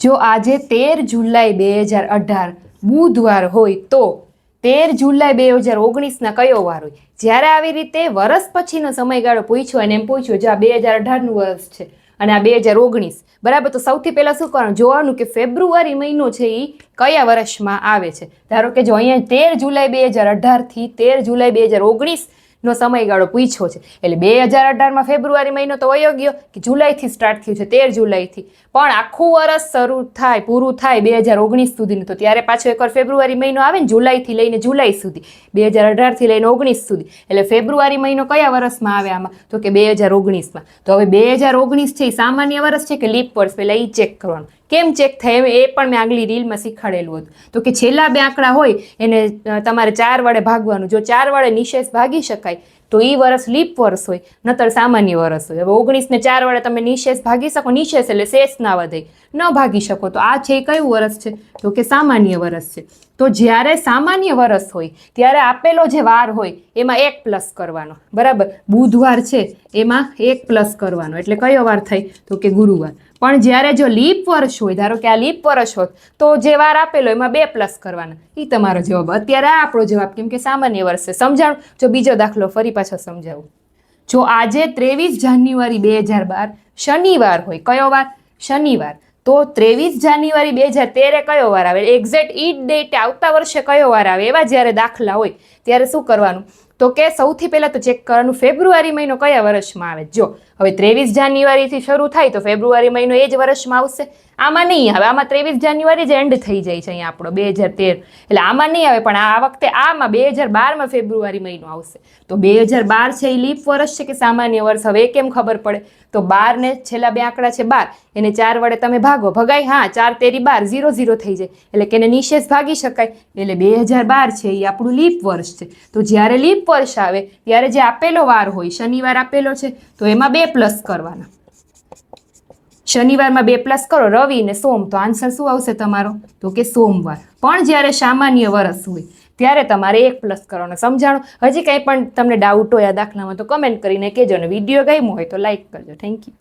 જો આજે તેર જુલાઈ બે હજાર અઢાર બુધવાર હોય તો તેર જુલાઈ બે હજાર ઓગણીસના કયો વાર હોય? જ્યારે આવી રીતે વર્ષ પછીનો સમયગાળો પૂછ્યો અને એમ પૂછ્યું, જો આ બે હજાર અઢારનું વર્ષ છે અને આ બે હજાર ઓગણીસ, બરાબર, તો સૌથી પહેલાં શું કરવાનું? જોવાનું કે ફેબ્રુઆરી મહિનો છે એ કયા વર્ષમાં આવે છે? ધારો કે જો અહીંયા તેર જુલાઈ બે હજાર અઢારથી તેર જુલાઈ બે હજાર ઓગણીસ નો સમયગાળો પૂછ્યો છે. એટલે બે હજાર અઢારમાં ફેબ્રુઆરી મહિનો તો વયો ગયો કે જુલાઈથી સ્ટાર્ટ થયું છે, તેર જુલાઈથી. પણ આખું વરસ શરૂ થાય, પૂરું થાય બે હજાર ઓગણીસ સુધીનું. તો ત્યારે પાછો એકવાર ફેબ્રુઆરી મહિનો આવે ને જુલાઈથી લઈને જુલાઈ સુધી. બે હજાર અઢારથી લઈને ઓગણીસ સુધી. એટલે ફેબ્રુઆરી મહિનો કયા વર્ષમાં આવે આમાં? તો કે બે હજાર ઓગણીસમાં. તો હવે બે હજાર ઓગણીસ છે એ સામાન્ય વર્ષ છે કે લીપ વર્ષ? પહેલાં એ ચેક કરવાનું. કેમ ચેક થાય? એ પણ મેં આગલી રીલમાં શીખવાડેલું હતું. તો કે છેલ્લા બે આંકડા હોય, એને તમારે ચાર વડે ભાગવાનું. જો ચાર વડે નિશેષ ભાગી શકાય તો એ વર્ષ લીપ વર્ષ હોય, નતર સામાન્ય વર્ષ હોય. હવે ઓગણીસને ચાર વડે તમે નિશેષ ભાગી શકો, નિશેષ એટલે શેષ ના વધે. ન ભાગી શકો. તો આ છે કયું વર્ષ છે? તો કે સામાન્ય વર્ષ છે. તો જ્યારે સામાન્ય વર્ષ હોય, ત્યારે આપેલો જે વાર હોય, એમાં એક પ્લસ કરવાનો. બરાબર? બુધવાર છે, એમાં એક પ્લસ કરવાનો. એટલે કયો વાર થાય તો કે ગુરુવાર. પણ જ્યારે જો લીપ વર્ષ હોય, ધારો કે આ લીપ વર્ષ હોત, તો જે વાર આપેલો એમાં બે પ્લસ કરવાના. એ તમારો જવાબ. અત્યારે આ આપણો જવાબ કેમ કે સામાન્ય વર્ષ છે. સમજાણું? જો બીજો દાખલો ફરી પાછો સમજાવું. જો આજે ત્રેવીસ જાન્યુઆરી બે હજાર બાર શનિવાર હોય, કયો વાર? શનિવાર. તો ત્રેવીસ જાન્યુઆરી બે હજાર તેરે કયો વાર આવે? એક્ઝેક્ટ ઈ ડેટ આવતા વર્ષે કયો વાર આવે? એવા જ્યારે દાખલા હોય, ત્યારે શું કરવાનું? તો કે સૌથી પહેલાં તો ચેક કરવાનું, ફેબ્રુઆરી મહિનો કયા વર્ષમાં આવે? જો, હવે ત્રેવીસ જાન્યુઆરીથી શરૂ થાય તો ફેબ્રુઆરી મહિનો એ જ વર્ષમાં આવશે. આમાં નહીં આવે, આમાં ત્રેવીસ જાન્યુઆરી જ એન્ડ થઈ જાય છે અહીંયા આપણો, બે હજાર તેર. એટલે આમાં નહીં આવે, પણ આ વખતે આમાં બે હજાર બારમાં ફેબ્રુઆરી મહિનો આવશે. તો બે હજાર બાર છે એ લીપ વર્ષ છે કે સામાન્ય વર્ષ? હવે કેમ ખબર પડે? તો બારને છેલ્લા બે આંકડા છે બાર. એને ચાર વડે તમે ભાગો, ભગાય, હા, ચાર તેરી બાર, ઝીરો ઝીરો થઈ જાય. એટલે કે એને નિશેષ ભાગી શકાય. એટલે બે હજાર બાર છે એ આપણું લીપ વર્ષ છે. તો જ્યારે લીપ વર્ષ આવે, ત્યારે જે આપેલો વાર હોય, શનિવાર આપેલો છે, તો એમાં બે પ્લસ કરવાના. શનિવારમાં બે પ્લસ કરો, રવિ ને સોમ, તો આન્સર શું આવશે તમારો? તો કે સોમવાર. પણ જ્યારે સામાન્ય વર્ષ હોય, ત્યારે તમારે એક પ્લસ કરવાનો. સમજાણો? હજી કંઈ પણ તમને ડાઉટ હોય આ દાખલામાં, તો કમેન્ટ કરીને કહેજો અને વીડિયો ગમ્યો હોય તો લાઈક કરજો. Thank you